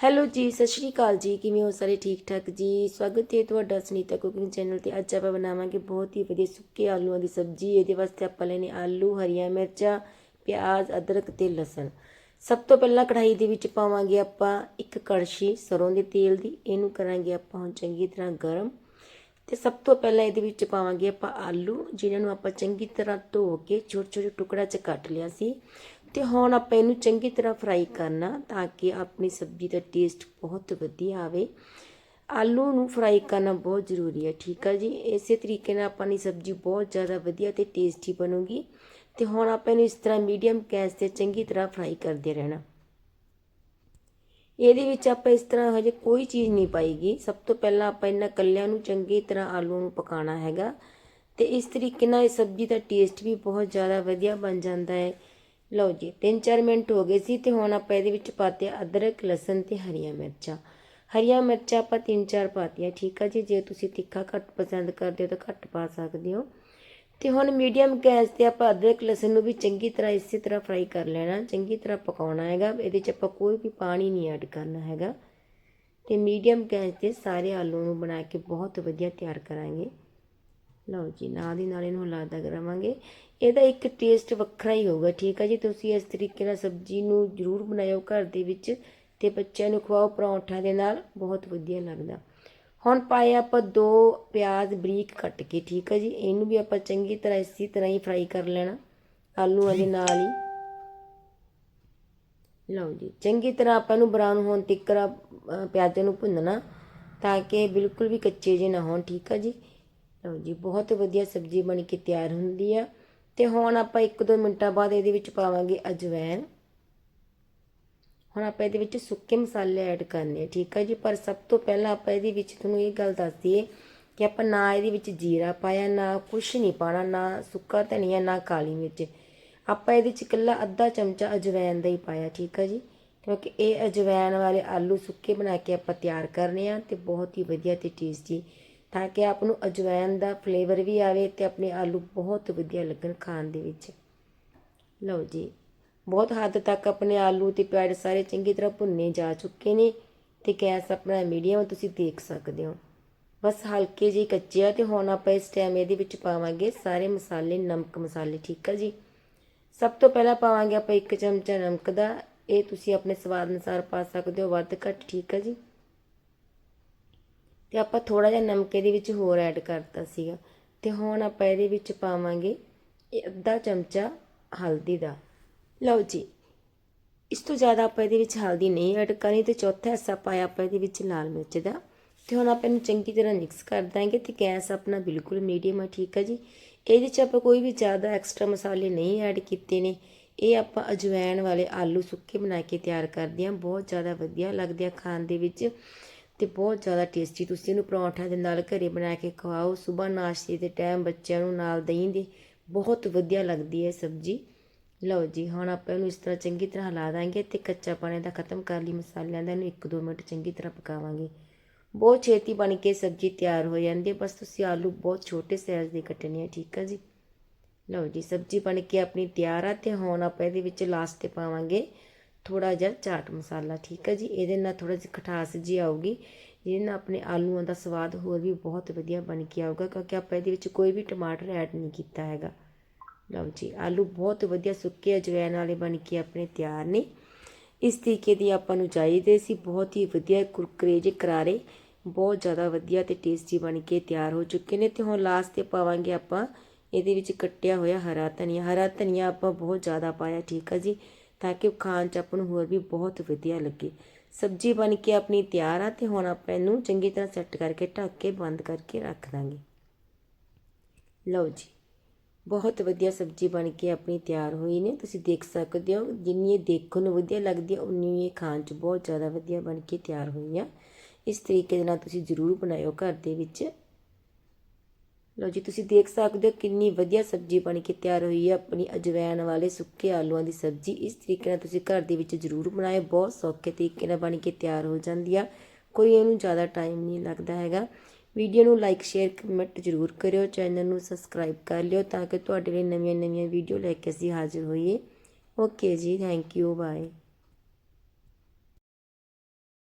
Hello ਜੀ, ਸਤਿ ਸ਼੍ਰੀ ਅਕਾਲ ਜੀ। ਕਿਵੇਂ ਹੋ ਸਾਰੇ? ਠੀਕ ਠਾਕ ਜੀ। ਸਵਾਗਤ ਹੈ ਤੁਹਾਡਾ ਸੁਨੀਤਾ ਕੁਕਿੰਗ ਚੈਨਲ ਤੇ। ਅੱਜ ਆਪਾਂ ਬਣਾਵਾਂਗੇ ਬਹੁਤ ਹੀ ਵਧੀਆ ਸੁੱਕੇ ਆਲੂਆਂ ਦੀ ਸਬਜ਼ੀ। ਇਹਦੇ ਵਾਸਤੇ ਆਪਾਂ ਲੈਣੇ ਆਲੂ, ਹਰੀਆਂ ਮਿਰਚਾਂ, ਪਿਆਜ਼, ਅਦਰਕ ਤੇ ਲਸਣ। ਸਭ ਤੋਂ ਪਹਿਲਾਂ ਕੜਾਹੀ ਦੇ ਵਿੱਚ ਪਾਵਾਂਗੇ ਆਪਾਂ ਇੱਕ ਕੜਛੀ ਸਰੋਂ ਦੇ ਤੇਲ ਦੀ। ਇਹਨੂੰ ਕਰਾਂਗੇ ਆਪਾਂ ਹੁਣ ਚੰਗੀ ਤਰ੍ਹਾਂ ਗਰਮ। ਤੇ ਸਭ ਤੋਂ ਪਹਿਲਾਂ ਇਹਦੇ ਵਿੱਚ ਪਾਵਾਂਗੇ ਆਪਾਂ ਆਲੂ, ਜਿਨ੍ਹਾਂ ਨੂੰ ਆਪਾਂ ਚੰਗੀ ਤਰ੍ਹਾਂ ਧੋ ਕੇ ਛੋਟੇ ਛੋਟੇ ਟੁਕੜਾ 'ਚ ਕੱਟ ਲਿਆ ਸੀ। ਤੇ ਹੁਣ ਆਪਾਂ ਇਹਨੂੰ ਚੰਗੀ ਤਰ੍ਹਾਂ ਫਰਾਈ ਕਰਨਾ ਤਾਂ ਕਿ ਆਪਣੀ ਸਬਜ਼ੀ ਦਾ ਟੇਸਟ ਬਹੁਤ ਵਧੀਆ ਆਵੇ। ਆਲੂ ਨੂੰ ਫਰਾਈ ਕਰਨਾ ਬਹੁਤ ਜ਼ਰੂਰੀ ਹੈ, ਠੀਕ ਹੈ ਜੀ? ਇਸੇ ਤਰੀਕੇ ਨਾਲ ਆਪਣੀ ਸਬਜ਼ੀ ਬਹੁਤ ਜ਼ਿਆਦਾ ਵਧੀਆ ਤੇ ਟੇਸਟੀ ਬਣੂਗੀ। ਤੇ ਹੁਣ ਆਪਾਂ ਇਹਨੂੰ ਇਸ ਤਰ੍ਹਾਂ ਮੀਡੀਅਮ ਗੈਸ ਤੇ ਚੰਗੀ ਤਰ੍ਹਾਂ ਫਰਾਈ ਕਰਦੇ ਰਹਿਣਾ। ਇਹਦੇ ਵਿੱਚ ਆਪਾਂ ਇਸ ਤਰ੍ਹਾਂ ਹਜੇ ਕੋਈ ਚੀਜ਼ ਨਹੀਂ ਪਾਈਗੀ। ਸਭ ਤੋਂ ਪਹਿਲਾਂ ਆਪਾਂ ਇਹਨਾਂ ਕੱਲਿਆਂ ਨੂੰ ਚੰਗੀ ਤਰ੍ਹਾਂ ਆਲੂ ਨੂੰ ਪਕਾਉਣਾ ਹੈਗਾ। ਤੇ ਇਸ ਤਰੀਕੇ ਨਾਲ ਇਹ ਸਬਜ਼ੀ ਦਾ ਟੇਸਟ ਵੀ ਬਹੁਤ ਜ਼ਿਆਦਾ ਵਧੀਆ ਬਣ ਜਾਂਦਾ ਹੈ। ਲਓ ਜੀ 3-4 ਮਿੰਟ ਹੋ ਗਏ ਸੀ ਤੇ ਹੁਣ ਆਪਾਂ ਇਹਦੇ ਵਿੱਚ ਪਾਤੇ ਅਦਰਕ, ਲਸਣ ਤੇ ਹਰੀਆਂ ਮਿਰਚਾਂ। ਹਰੀਆਂ ਮਿਰਚਾਂ ਆਪਾਂ 3-4 ਪਾਤੀਆਂ, ਠੀਕ ਆ ਜੀ? ਜੇ ਤੁਸੀਂ ਤਿੱਖਾ ਘੱਟ ਪਸੰਦ ਕਰਦੇ ਹੋ ਤਾਂ ਘੱਟ ਪਾ ਸਕਦੇ ਹੋ। ਤੇ ਹੁਣ ਮੀਡੀਅਮ ਗੈਸ ਤੇ ਆਪਾਂ ਅਦਰਕ, ਲਸਣ ਨੂੰ ਵੀ ਚੰਗੀ ਤਰ੍ਹਾਂ ਇਸੇ ਤਰ੍ਹਾਂ ਫਰਾਈ ਕਰ ਲੈਣਾ, ਚੰਗੀ ਤਰ੍ਹਾਂ ਪਕਾਉਣਾ ਹੈਗਾ। ਇਹਦੇ 'ਚ ਆਪਾਂ ਕੋਈ ਵੀ ਪਾਣੀ ਨਹੀਂ ਐਡ ਕਰਨਾ ਹੈਗਾ। ਤੇ ਮੀਡੀਅਮ ਗੈਸ ਤੇ ਸਾਰੇ ਆਲੂ ਨੂੰ ਬਣਾ ਕੇ ਬਹੁਤ ਵਧੀਆ ਤਿਆਰ ਕਰਾਂਗੇ। ਲਓ ਜੀ, ਨਾਲ ਦੀ ਨਾਲ ਇਹਨੂੰ ਹਲਾਦਾ ਕਰਾਵਾਂਗੇ। ਇਹਦਾ ਇੱਕ ਟੇਸਟ ਵੱਖਰਾ ਹੀ ਹੋਊਗਾ, ਠੀਕ ਹੈ ਜੀ? ਤੁਸੀਂ ਇਸ ਤਰੀਕੇ ਨਾਲ ਸਬਜ਼ੀ ਨੂੰ ਜ਼ਰੂਰ ਬਣਾਇਓ ਘਰ ਦੇ ਵਿੱਚ ਤੇ ਬੱਚਿਆਂ ਨੂੰ ਖਵਾਓ ਪਰੌਂਠਾ ਦੇ ਨਾਲ, ਬਹੁਤ ਵਧੀਆ ਲੱਗਦਾ। ਹੁਣ ਪਾਏ ਆਪਾਂ ਦੋ ਪਿਆਜ਼ ਬਰੀਕ ਕੱਟ ਕੇ, ਠੀਕ ਹੈ ਜੀ? ਇਹਨੂੰ ਵੀ ਆਪਾਂ ਚੰਗੀ ਤਰ੍ਹਾਂ ਇਸੇ ਤਰ੍ਹਾਂ ਹੀ ਫਰਾਈ ਕਰ ਲੈਣਾ, ਆਲੂਆਂ ਦੇ ਨਾਲ ਹੀ। ਲਓ ਜੀ, ਚੰਗੀ ਤਰ੍ਹਾਂ ਆਪਾਂ ਨੂੰ ਬਰਾਊਨ ਹੋਣ ਤੱਕ ਪਿਆਜ਼ਾਂ ਨੂੰ ਭੁੰਨਣਾ ਤਾਂ ਕਿ ਬਿਲਕੁਲ ਵੀ ਕੱਚੇ ਜਿਹੇ ਨਾ ਹੋਣ, ਠੀਕ ਆ ਜੀ? ਲਓ ਜੀ, ਬਹੁਤ ਵਧੀਆ ਸਬਜ਼ੀ ਬਣ ਕੇ ਤਿਆਰ ਹੁੰਦੀ ਆ। ਤੇ ਹੁਣ ਆਪਾਂ 1-2 ਮਿੰਟਾਂ ਬਾਅਦ ਇਹਦੇ ਵਿੱਚ ਪਾਵਾਂਗੇ ਅਜਵਾਇਣ ਹੁਣ ਆਪਾਂ ਇਹਦੇ ਵਿੱਚ ਸੁੱਕੇ ਮਸਾਲੇ ਐਡ ਕਰਨੇ ਠੀਕ ਆ ਜੀ? ਪਰ ਸਭ ਤੋਂ ਪਹਿਲਾਂ ਆਪਾਂ ਇਹਦੇ ਵਿੱਚ ਤੁਹਾਨੂੰ ਇਹ ਗੱਲ ਦੱਸ ਦਈਏ ਕਿ ਆਪਾਂ ਨਾ ਇਹਦੇ ਵਿੱਚ ਜੀਰਾ ਪਾਇਆ, ਨਾ ਕੁਛ ਨਹੀਂ ਪਾਣਾ ਨਾ ਸੁੱਕਾ ਧਨੀਆ, ਨਾ ਕਾਲੀ ਮਿਰਚ। ਆਪਾਂ ਇਹਦੇ ਚ ਇਕੱਲਾ ਅੱਧਾ ਚਮਚਾ ਅਜਵਾਇਣ ਦਾ ਹੀ ਪਾਇਆ, ਠੀਕ ਆ ਜੀ? ਕਿਉਂਕਿ ਇਹ ਅਜਵਾਇਣ ਵਾਲੇ ਆਲੂ ਸੁੱਕੇ ਬਣਾ ਕੇ ਆਪਾਂ ਤਿਆਰ ਕਰਨੇ ਆ ਤੇ ਬਹੁਤ ਹੀ ਵਧੀਆ ਤੇ ਟੇਸਟੀ ਤਾਂ ਕਿ ਆਪ ਨੂੰ ਅਜਵਾਇਨ ਦਾ ਫਲੇਵਰ ਵੀ ਆਵੇ ਤੇ ਆਪਣੇ ਆਲੂ ਬਹੁਤ ਵਧੀਆ ਲੱਗਣ ਖਾਣ ਦੇ ਵਿੱਚ। ਲਓ ਜੀ, ਬਹੁਤ ਹੱਦ ਤੱਕ ਆਪਣੇ ਆਲੂ ਤੇ ਪਿਆਜ਼ ਸਾਰੇ ਚੰਗੀ ਤਰ੍ਹਾਂ ਭੁੰਨੇ ਜਾ ਚੁੱਕੇ ਨੇ ਤੇ ਗੈਸ ਆਪਣਾ ਮੀਡੀਅਮ ਤੁਸੀਂ ਦੇਖ ਸਕਦੇ ਹੋ। ਬਸ ਹਲਕੇ ਜਿਹੇ ਕੱਚੇ ਆ ਤੇ ਹੁਣ ਆਪਾਂ ਇਸ ਟਾਈਮ ਇਹਦੇ ਵਿੱਚ ਪਾਵਾਂਗੇ ਸਾਰੇ ਮਸਾਲੇ, ਨਮਕ ਮਸਾਲੇ, ਠੀਕ ਆ ਜੀ? ਸਭ ਤੋਂ ਪਹਿਲਾਂ ਪਾਵਾਂਗੇ ਆਪਾਂ ਇੱਕ ਚਮਚਾ ਨਮਕ ਦਾ, ਇਹ ਤੁਸੀਂ ਆਪਣੇ ਸਵਾਦ ਅਨੁਸਾਰ ਪਾ ਸਕਦੇ ਹੋ, ਵੱਧ ਘੱਟ, ਠੀਕ ਆ ਜੀ? ਅਤੇ ਆਪਾਂ ਥੋੜ੍ਹਾ ਜਿਹਾ ਨਮਕ ਇਹਦੇ ਵਿੱਚ ਹੋਰ ਐਡ ਕਰਤਾ ਸੀਗਾ। ਅਤੇ ਹੁਣ ਆਪਾਂ ਇਹਦੇ ਵਿੱਚ ਪਾਵਾਂਗੇ ਇਹ ਅੱਧਾ ਚਮਚਾ ਹਲਦੀ ਦਾ। ਲਓ ਜੀ, ਇਸ ਤੋਂ ਜ਼ਿਆਦਾ ਆਪਾਂ ਇਹਦੇ ਵਿੱਚ ਹਲਦੀ ਨਹੀਂ ਐਡ ਕਰਨੀ ਤੇ ਚੌਥਾ ਹਿੱਸਾ ਪਾਇਆ ਆਪਾਂ ਇਹਦੇ ਵਿੱਚ ਲਾਲ ਮਿਰਚ ਦਾ। ਤੇ ਹੁਣ ਆਪਾਂ ਇਹਨੂੰ ਚੰਗੀ ਤਰ੍ਹਾਂ ਮਿਕਸ ਕਰ ਦਾਂਗੇ ਤੇ ਗੈਸ ਆਪਣਾ ਬਿਲਕੁਲ ਮੀਡੀਅਮ ਆ, ਠੀਕ ਆ ਜੀ। ਇਹਦੇ 'ਚ ਆਪਾਂ ਕੋਈ ਵੀ ਜ਼ਿਆਦਾ ਐਕਸਟਰਾ ਮਸਾਲੇ ਨਹੀਂ ਐਡ ਕੀਤੇ ਨੇ। ਇਹ ਆਪਾਂ ਅਜਵਾਇਣ ਵਾਲੇ ਆਲੂ ਸੁੱਕੇ ਬਣਾ ਕੇ ਤਿਆਰ ਕਰਦੇ ਹਾਂ। ਬਹੁਤ ਜ਼ਿਆਦਾ ਵਧੀਆ ਲੱਗਦੇ ਆ ਖਾਣ ਦੇ ਵਿੱਚ। ਤੇ ਬਹੁਤ ਜ਼ਿਆਦਾ ਟੇਸਟੀ ਤੁਸੀਂ ਇਹਨੂੰ ਪਰੌਂਠਾ ਦੇ ਨਾਲ ਘਰੇ ਬਣਾ ਕੇ ਖਵਾਓ। ਸਵੇਰ ਨਾਸ਼ਤੇ ਦੇ ਟਾਈਮ ਬੱਚਿਆਂ ਨੂੰ ਨਾਲ ਦਹੀਂ ਦੇ। ਬਹੁਤ ਵਧੀਆ ਲੱਗਦੀ ਹੈ ਸਬਜ਼ੀ। ਲਓ ਜੀ, ਹੁਣ ਆਪਾਂ ਇਹਨੂੰ ਇਸ ਤਰ੍ਹਾਂ ਚੰਗੀ ਤਰ੍ਹਾਂ ਹਿਲਾ ਦਾਂਗੇ ਤੇ ਕੱਚਾ ਪਾਣੀ ਦਾ ਖਤਮ ਕਰ ਲਈ ਮਸਾਲਿਆਂ ਦਾ। ਇਹਨੂੰ 1-2 ਮਿੰਟ ਚੰਗੀ ਤਰ੍ਹਾਂ ਪਕਾਵਾਂਗੇ। ਬਹੁਤ ਛੇਤੀ ਬਣ ਕੇ ਸਬਜ਼ੀ ਤਿਆਰ ਹੋ ਜਾਂਦੀ ਹੈ। ਬਸ ਤੁਸੀਂ ਆਲੂ ਬਹੁਤ ਛੋਟੇ ਸਾਈਜ਼ ਦੇ ਕੱਟਣੇ ਆ, ਠੀਕ ਆ ਜੀ? ਲਓ ਜੀ, ਸਬਜ਼ੀ ਬਣ ਕੇ ਆਪਣੀ ਤਿਆਰ ਆ ਤੇ ਹੁਣ ਆਪਾਂ ਇਹਦੇ ਵਿੱਚ ਲਾਸਟ ਤੇ ਪਾਵਾਂਗੇ ਥੋੜਾ ਜਿਹਾ ਚਾਟ ਮਸਾਲਾ, ਠੀਕ ਹੈ ਜੀ? ਇਹਦੇ ਨਾਲ ਥੋੜਾ ਜਿਹਾ ਖਟਾਸ ਜੀ ਆਊਗੀ, ਜਿਹਦੇ ਨਾਲ ਆਪਣੇ ਆਲੂਆਂ ਦਾ ਸਵਾਦ ਹੋਰ ਵੀ ਬਹੁਤ ਵਧੀਆ ਬਣ ਕੇ ਆਊਗਾ, ਕਿਉਂਕਿ ਆਪਾਂ ਇਹਦੇ ਵਿੱਚ ਕੋਈ ਵੀ ਟਮਾਟਰ ਐਡ ਨਹੀਂ ਕੀਤਾ ਹੈਗਾ। ਲਓ ਜੀ, ਆਲੂ ਬਹੁਤ ਵਧੀਆ ਸੁੱਕੇ ਅਜਵਾਇਣ ਵਾਲੇ ਬਣ ਕੇ ਆਪਣੇ ਤਿਆਰ ਨੇ। ਇਸ ਤਰੀਕੇ ਦੀ ਆਪਾਂ ਨੂੰ ਚਾਹੀਦੇ ਸੀ, ਬਹੁਤ ਹੀ ਵਧੀਆ ਕੁਰਕਰੇ ਜਿਹੇ ਕਰਾਰੇ, ਬਹੁਤ ਜ਼ਿਆਦਾ ਵਧੀਆ ਤੇ ਟੇਸਟੀ ਬਣ ਕੇ ਤਿਆਰ ਹੋ ਚੁੱਕੇ ਨੇ ਤੇ ਹੁਣ ਲਾਸਟ ਤੇ ਪਾਵਾਂਗੇ ਆਪਾਂ, ਇਹਦੇ ਵਿੱਚ ਕੱਟਿਆ ਹੋਇਆ ਹਰਾ ਧਨੀਆ। ਹਰਾ ਧਨੀਆ ਆਪਾਂ ਬਹੁਤ ਜ਼ਿਆਦਾ ਪਾਇਆ, ਠੀਕ ਆ ਜੀ? ਤਾਂ ਕਿ ਖਾਣ ਚ ਆਪਾਂ ਨੂੰ ਹੋਰ ਵੀ ਬਹੁਤ ਵਧੀਆ ਲੱਗੇ। ਸਬਜ਼ੀ ਬਣ ਕੇ ਆਪਣੀ ਤਿਆਰ ਆ ਤੇ ਹੁਣ ਆਪਾਂ ਇਹਨੂੰ ਚੰਗੀ ਤਰ੍ਹਾਂ ਸੈੱਟ ਕਰਕੇ, ਢੱਕ ਕੇ, ਬੰਦ ਕਰਕੇ ਰੱਖ ਦਾਂਗੇ। ਲਓ ਜੀ, ਬਹੁਤ ਵਧੀਆ ਸਬਜ਼ੀ ਬਣ ਕੇ ਆਪਣੀ ਤਿਆਰ ਹੋਈ ਨੇ। ਤੁਸੀਂ ਦੇਖ ਸਕਦੇ ਹੋ ਜਿੰਨੀ ਇਹ ਦੇਖਣ ਨੂੰ ਵਧੀਆ ਲੱਗਦੀ ਹੈ ਉਨੀ ਇਹ ਖਾਣ 'ਚ ਬਹੁਤ ਜ਼ਿਆਦਾ ਵਧੀਆ ਬਣ ਕੇ ਤਿਆਰ ਹੋਈ ਆ ਇਸ ਤਰੀਕੇ ਦੇ ਨਾਲ ਤੁਸੀਂ ਜ਼ਰੂਰ ਬਣਾਇਓ ਘਰ ਦੇ ਵਿੱਚ। ਲਓ ਜੀ, ਤੁਸੀਂ ਦੇਖ ਸਕਦੇ ਹੋ ਕਿੰਨੀ ਵਧੀਆ ਸਬਜ਼ੀ ਬਣ ਕੇ ਤਿਆਰ ਹੋਈ ਹੈ, ਆਪਣੀ ਅਜਵਾਇਣ ਵਾਲੇ ਸੁੱਕੇ ਆਲੂਆਂ ਦੀ ਸਬਜ਼ੀ। ਇਸ ਤਰੀਕੇ ਨਾਲ ਤੁਸੀਂ ਘਰ ਦੇ ਵਿੱਚ ਜ਼ਰੂਰ ਬਣਾਏ ਬਹੁਤ ਸੌਖੇ ਤਰੀਕੇ ਨਾਲ ਬਣ ਕੇ ਤਿਆਰ ਹੋ ਜਾਂਦੀ ਆ। ਕੋਈ ਇਹਨੂੰ ਜ਼ਿਆਦਾ ਟਾਈਮ ਨਹੀਂ ਲੱਗਦਾ ਹੈਗਾ। ਵੀਡੀਓ ਨੂੰ ਲਾਈਕ, ਸ਼ੇਅਰ, ਕਮੈਂਟ ਜ਼ਰੂਰ ਕਰਿਓ, ਚੈਨਲ ਨੂੰ ਸਬਸਕ੍ਰਾਈਬ ਕਰ ਲਿਓ ਤਾਂ ਕਿ ਤੁਹਾਡੇ ਲਈ ਨਵੀਆਂ ਨਵੀਆਂ ਵੀਡੀਓ ਲੈ ਕੇ ਅਸੀਂ ਹਾਜ਼ਰ ਹੋਈਏ। ਓਕੇ ਜੀ, ਥੈਂਕ ਯੂ, ਬਾਏ।